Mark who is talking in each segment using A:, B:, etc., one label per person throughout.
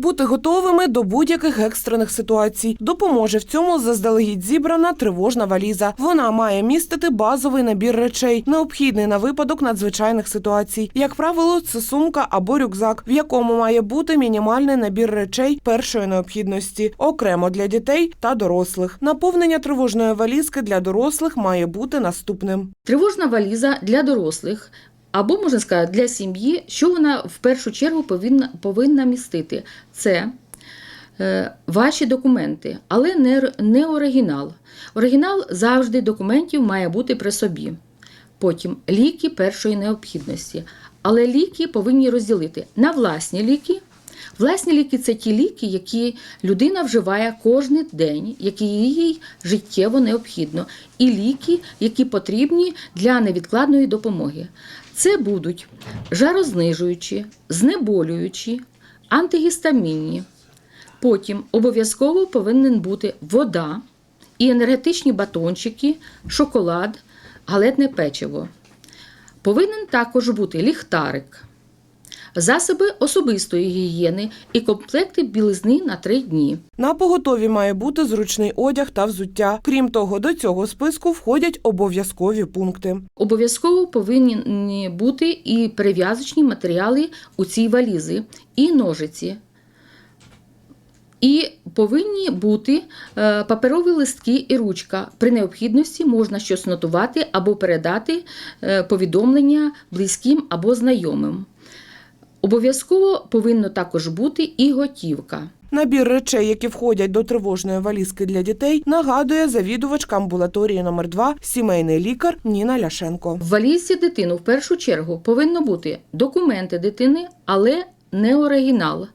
A: Бути готовими до будь-яких екстрених ситуацій допоможе в цьому заздалегідь зібрана тривожна валіза. Вона має містити базовий набір речей, необхідний на випадок надзвичайних ситуацій. Як правило, це сумка або рюкзак, в якому має бути мінімальний набір речей першої необхідності, окремо для дітей та дорослих. Наповнення тривожної валізки для дорослих має бути наступним.
B: Тривожна валіза для дорослих. Або можна сказати для сім'ї, що вона в першу чергу повинна, повинна містити. Це е, ваші документи, але не, не оригінал. Оригінал завжди документів має бути при собі. Потім ліки першої необхідності. Але ліки повинні розділити на власні ліки. Власні ліки це ті ліки, які людина вживає кожен день, які їй життєво необхідно, і ліки, які потрібні для невідкладної допомоги. Це будуть жарознижуючі, знеболюючі, антигістамінні. Потім обов'язково повинен бути вода і енергетичні батончики, шоколад, галетне печиво. Повинен також бути ліхтарик, засоби особистої гігієни і комплекти білизни на три дні.
A: На поготові має бути зручний одяг та взуття. Крім того, до цього списку входять обов'язкові пункти.
B: Обов'язково повинні бути і перев'язочні матеріали у цій валізі, і ножиці. І повинні бути е, паперові листки і ручка. При необхідності можна щось нотувати або передати е, повідомлення близьким або знайомим. Обов'язково повинно також бути і готівка.
A: Набір речей, які входять до тривожної валізки для дітей, нагадує завідувачка амбулаторії номер 2 сімейний лікар Ніна Ляшенко.
B: В валізі дитину в першу чергу повинно бути документи дитини, але не оригінал.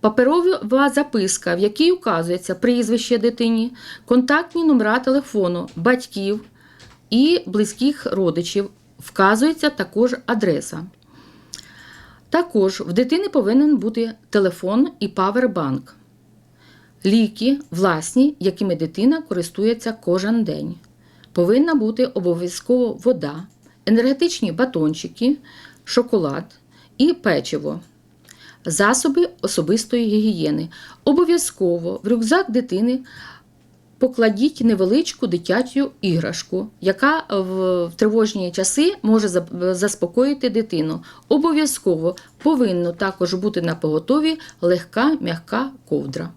B: Паперова записка, в якій указується прізвище дитині, контактні номера телефону, батьків і близьких родичів. Вказується також адреса. Також в дитини повинен бути телефон і павербанк. Ліки власні, якими дитина користується кожен день. Повинна бути обов'язково вода, енергетичні батончики, шоколад і печиво. Засоби особистої гігієни. Обов'язково в рюкзак дитини покладіть невеличку дитячу іграшку, яка в тривожні часи може заспокоїти дитину. Обов'язково повинно також бути на поготові легка м'яка ковдра.